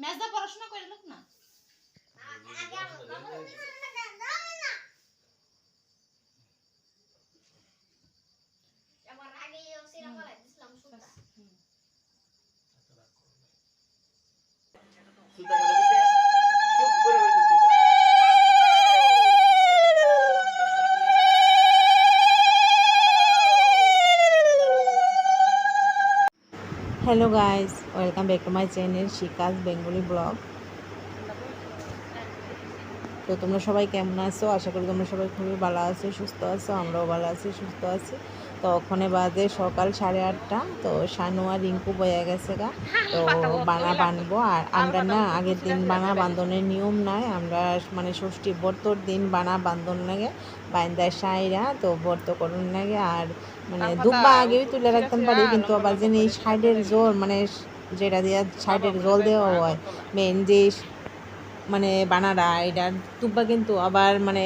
মেজদা পড়াশোনা করে লোক না? সুতা হুম। সুতা কাটা দিছে চুপ করে বসে সুতা hello guys welcome back to my channel শিকাজ Bengali blog তো তোমরা সবাই কেমন আছো? আশা করি তোমরা সবাই খুবই ভালো আছো, সুস্থ আছো, আমরাও ভালো আছি, সুস্থ আছি। তো ওখানে বাজে সকাল সাড়ে আটটা। তো শানু আর রিঙ্কু বয়ে গেছে গা। তো বানা বানবো। আর আমরা না আগের দিন বানা বান্ধনের নিয়ম নাই। আমরা মানে ষষ্ঠী ব্রতর দিন বানা বান্ধন লাগে। বাইন্দার সাইরা তো ব্রত করুন লাগে। আর মানে দুব্বা আগেই তুলে রাখতে পারি কিন্তু আবার যেন এই সাইডের জল মানে যেটা দিয়ে সাইডের জল দেওয়া হয়। মেন যে মানে বানারা এটা দুব্বা কিন্তু আবার মানে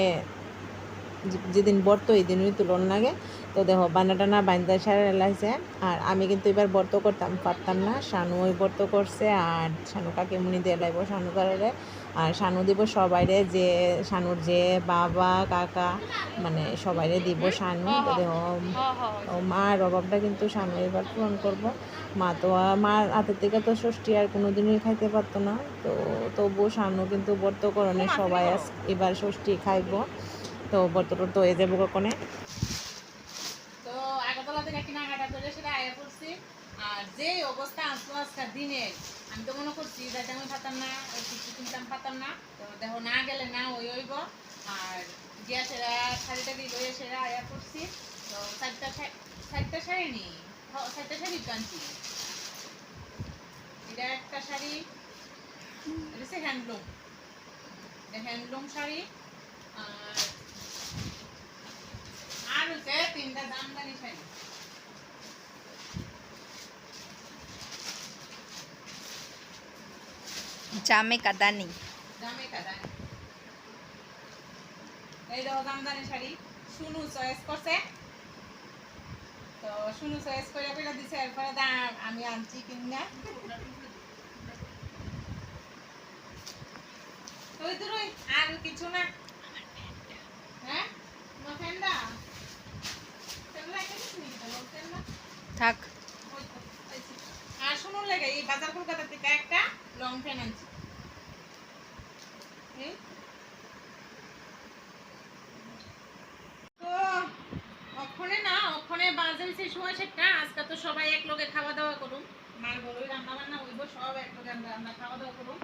যেদিন বর্ত ওই দিনই তুলন লাগে। তো দেখো বানাটা না বান্দা সারা এলাইছে আর আমি কিন্তু এবার বর্ত করতাম, পারতাম না। শানু ওই বর্ত করছে, আর শানু কাকে মুনি দিয়ে লাগবো শানু কারে? আর শানু দিব সবাইরে যে, শানুর যে বাবা, কাকা মানে সবাইরে দিব শানু। দেখো মার অভাবটা কিন্তু সামনে এবার পূরণ করব। মা তো মার হাতের থেকে তো ষষ্ঠী আর কোনো দিনই খাইতে পারতো না। তো তবুও সামনে কিন্তু বর্তকরণে সবাই এবার ষষ্ঠী খাইবো। তো বর্ত তো হয়ে যাব কখনে তো আগরতলা থেকে কেনাকাটা করে সেটা আয়া করছি আর যে অবস্থা আসলো আজকের দিনের আমি তো মনে করছি যাতে আমি পাতাম না কিছু কিনতাম পাতাম না। তো দেখো না গেলে না ওই হইব। আর গিয়া সেরা শাড়িটা দিয়ে লইয়া সেরা আয়া করছি তো চারটা চারটা শাড়ি নি? চারটা শাড়ি তো আনছি। এটা একটা শাড়ি, এটা হচ্ছে হ্যান্ডলুম। হ্যান্ডলুম শাড়ি। আর আর হচ্ছে তিনটা জামদানি শাড়ি। জামে কাদানি দামে কাদা এই দেখো জামদানি শাড়ি শুনু চয়েস করছে। তো শুনু চয়েস করে করে দিছে এরপরে দাম আমি আনছি কিনা। ওই তো রই আর কিছু না। হ্যাঁ? ফ্যানটা থাক। আর শুনুন লাগে এই বাজার কলকাতা থেকে একটা লং ফ্যান আনছি এই। তো ওখানে না ওখানে বাজে হয়েছে সময় সেটা আজকে তো সবাই এক লগে খাওয়া দাওয়া করুন মার বড়ই রান্না বান্না হইব, সব এক লগে আমরা রান্না খাওয়া দাওয়া করুন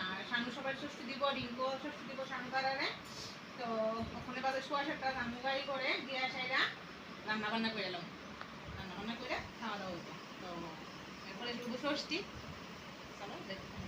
আর শানু সবাই ষষ্ঠী দিব, রিঙ্কু ষষ্ঠী দিব শানু কারারে। তো ওখানে বাদে সোয়া সাতটা রান্না গাড়ি করে গিয়া সাইরা রান্না বান্না করে এলাম। রান্না বান্না করে খাওয়া দাওয়া হইব। তো এরপরে শুভ ষষ্ঠী। চলো দেখো।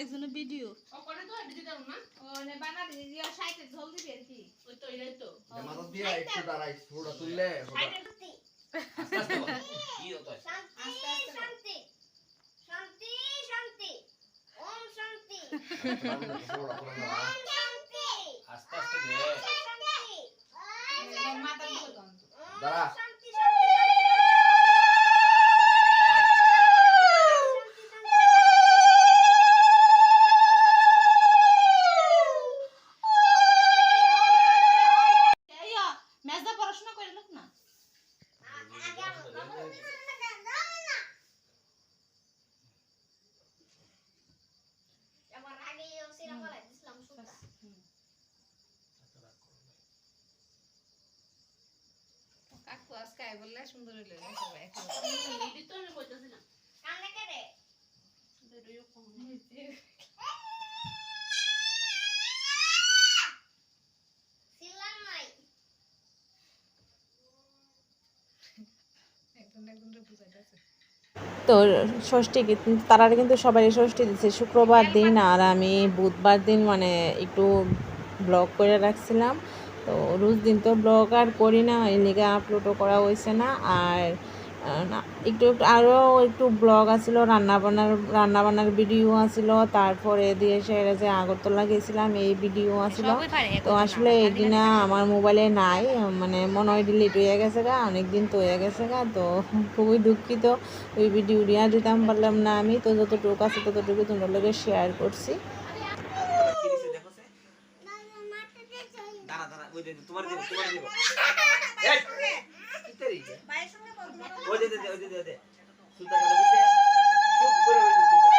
একজনের ভিডিও ও করে তো এদিকে দাও না। ও নে বানা দিয়ে সাইতে ঝোল দিবি আর কি। ওই তো এটাই তো। এটা দিয়ে একটু দাঁড়াই পুরো তুললে শান্তি আস্তে আস্তে বল। কি হতো? শান্তি শান্তি শান্তি শান্তি ওম শান্তি। পুরো পুরো ওম শান্তি আস্তে আস্তে দে। শান্তি মাথা দিয়ে দাও। দাঁড়া শান্তি শান্তি ইয়া মেজদা পড়াশোনা করে লোক না আমার আগে সিরা বলাই দিছিলাম সুতা হুম। তাই বললে সুন্দর হইল না সবাই তো ষষ্ঠী তারা কিন্তু সবাই ষষ্ঠী দিচ্ছে শুক্রবার দিন আর আমি বুধবার দিন মানে একটু ব্লগ করে রাখছিলাম। তো রোজ দিন তো ব্লগ আর করি না এই লিগে আপলোডও করা হয়েছে না। আর না, একটু একটু আরও একটু ব্লগ আছিল রান্নাবান্নার রান্নাবান্নার ভিডিও আছিল। তারপরে দিয়ে সেরে যে আগরতলা গেছিলাম এই ভিডিও আছিল। তো আসলে এদিনা আমার মোবাইলে নাই মানে মনে হয় ডিলিট হয়ে গেছে গা অনেকদিন তো হয়ে গেছে গা। তো খুবই দুঃখিত ওই ভিডিও দিয়া দিতাম পারলাম না আমি। তো যতটুকু আছে ততটুকু তোমার লগে শেয়ার করছি কি দিছে দেখো সে? দাঁড়া দাঁড়া ওই দে তোমার দিব তোমার দিব। এই! কি তারি যে? ওই দে দে দে, ওই দে দে দে। সুতা কাটা দিছে। চুপ করে বসে সুতা।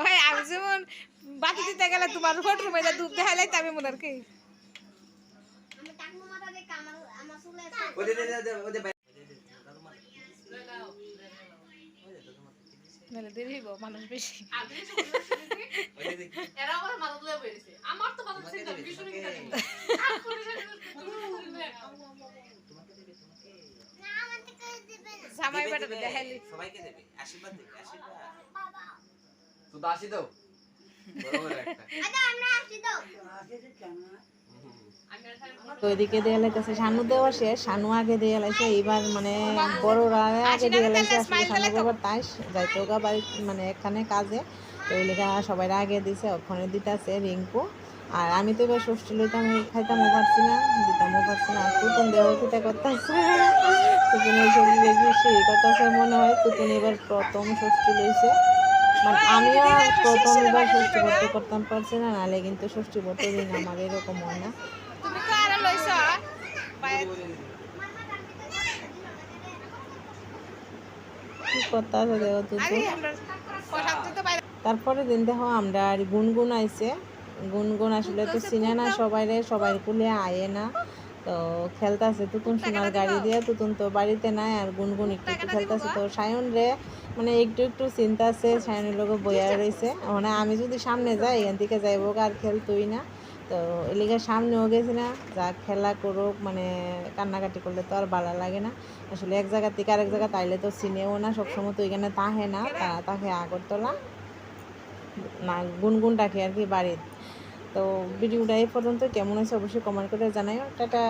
ওই আমি যেমন বাতি দিতে গেলে তোমার ফটো মেয়েদের দুধ দেখাইলে আমি মনে আর কি নাহলে দেরি হইব মানুষ বেশি। ওই দে দে এরা আমার মাথা তুলে বেরিয়েছে আমার তো মাথা ভীষণ। জামাই বেটা দেখাইলি। সবাইকে দেবে আশীর্বাদ দেবে আশীর্বাদ। তো আসি দাও? বড় বড় একটা। আচ্ছা, আমরা আসি তো। আমি আর খালি তো এদিকে দিয়ে লাইতেছে শানু দেওয়া শেষ। শানু আগে দিয়ে লাইছে এইবার মানে বড়রা আগে দিয়ে লাইছে আসলে শানু বাবার তাই যাইতো গা বাড়ি মানে এখানে কাজে। তো ওই লেগা সবাই আগে দিছে ওখানে দিতেছে রিঙ্কু। আর আমি তো এবার ষষ্ঠী লইতাম খাইতামও পারছি না দিতামও পারছি না। আর তুতুন দেহ কিতা করতেছে। তুতুন এই শরীর দেখি সেই করতেছে মনে হয়। তুতুন এবার প্রথম ষষ্ঠী লইছে। মানে আমিও প্রথম এবার ষষ্ঠী ভর্তি করতাম পারছি না। নাহলে কিন্তু ষষ্ঠী ভর্তি দিন আমার এরকম হয় না তুমি তো আরও লইছ কি করতে আছে দেখো আমরা প্রসাদ তো বাইরে তারপরে দিন দেখো আমরা আর গুনগুন আইছে। গুনগুন আসলে তো চিনে না সবাই রে সবাই কুলে আয়ে না। তো খেলতেছে তুতুন সোনার গাড়ি দিয়ে তুতুন তো বাড়িতে নাই আর গুনগুন একটু একটু খেলতেছে তো। সায়ন রে মানে একটু একটু চিন্তা আছে সায়নের লোক বইয়া রয়েছে মানে আমি যদি সামনে যাই এখান থেকে যাইব আর খেলতোই না। তো এলিগে সামনেও গেছি না, যা খেলা করুক মানে কান্নাকাটি করলে তো আর ভালো লাগে না। আসলে এক জায়গা থেকে আরেক জায়গা তাইলে তো চিনেও না, সবসময় তো এখানে তাহে না, তা- তাকে আগরতলা। না গুনগুন ডাকে আর কি বাড়ির। তো ভিডিওটা এই পর্যন্ত কেমন হয়েছে অবশ্যই কমেন্ট করে জানাই টাটা।